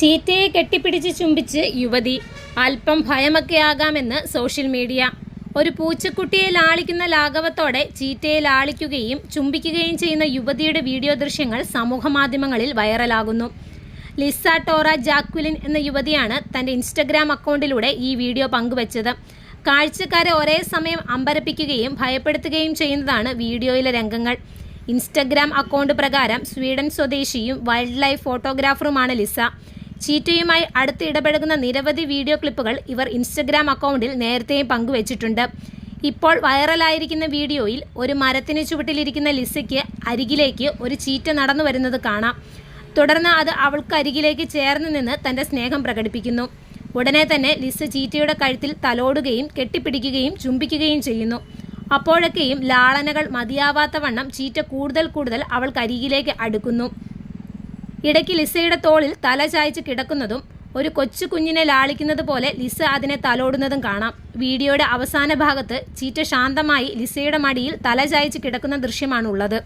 ചീറ്റയെ കെട്ടിപ്പിടിച്ച് ചുംബിച്ച് യുവതി അല്പം ഭയമൊക്കെ ആകാമെന്ന് സോഷ്യൽ മീഡിയ. ഒരു പൂച്ചക്കുട്ടിയെ ലാളിക്കുന്ന ലാഘവത്തോടെ ചീറ്റയെ ലാളിക്കുകയും ചുംബിക്കുകയും ചെയ്യുന്ന യുവതിയുടെ വീഡിയോ ദൃശ്യങ്ങൾ സമൂഹമാധ്യമങ്ങളിൽ വൈറലാകുന്നു. ലിസ ടോറ ജാക്വിലിൻ എന്ന യുവതിയാണ് തന്റെ ഇൻസ്റ്റഗ്രാം അക്കൗണ്ടിലൂടെ ഈ വീഡിയോ പങ്കുവച്ചത്. കാഴ്ചക്കാരെ ഒരേ സമയം അമ്പരപ്പിക്കുകയും ഭയപ്പെടുത്തുകയും ചെയ്യുന്നതാണ് വീഡിയോയിലെ രംഗങ്ങൾ. ഇൻസ്റ്റഗ്രാം അക്കൗണ്ട് പ്രകാരം സ്വീഡൻ സ്വദേശിയും വൈൽഡ് ലൈഫ് ഫോട്ടോഗ്രാഫറുമാണ് ലിസ. ചീറ്റയുമായി അടുത്ത് ഇടപഴകുന്ന നിരവധി വീഡിയോ ക്ലിപ്പുകൾ ഇവർ ഇൻസ്റ്റഗ്രാം അക്കൗണ്ടിൽ നേരത്തെയും പങ്കുവച്ചിട്ടുണ്ട്. ഇപ്പോൾ വൈറലായിരിക്കുന്ന വീഡിയോയിൽ ഒരു മരത്തിന് ചുവട്ടിലിരിക്കുന്ന ലിസയ്ക്ക് അരികിലേക്ക് ഒരു ചീറ്റ നടന്നു വരുന്നത് കാണാം. തുടർന്ന് അത് അവൾക്ക് അരികിലേക്ക് ചേർന്ന് നിന്ന് തന്റെ സ്നേഹം പ്രകടിപ്പിക്കുന്നു. ഉടനെ തന്നെ ലിസ ചീറ്റയുടെ കഴുത്തിൽ തലോടുകയും കെട്ടിപ്പിടിക്കുകയും ചുംബിക്കുകയും ചെയ്യുന്നു. അപ്പോഴൊക്കെയും ലാളനകൾ മതിയാവാത്ത വണ്ണം ചീറ്റ കൂടുതൽ കൂടുതൽ അവൾക്ക് അരികിലേക്ക് അടുക്കുന്നു. ഇടയ്ക്ക് ലിസയുടെ തോളിൽ തല ചായ്ച്ച് കിടക്കുന്നതും ഒരു കൊച്ചു കുഞ്ഞിനെ ലാളിക്കുന്നത് പോലെ ലിസ അതിനെ തലോടുന്നതും കാണാം. വീഡിയോയുടെ അവസാന ഭാഗത്ത് ചീറ്റ ശാന്തമായി ലിസയുടെ മടിയിൽ തല ചായ്ച്ച് കിടക്കുന്ന ദൃശ്യമാണുള്ളത്.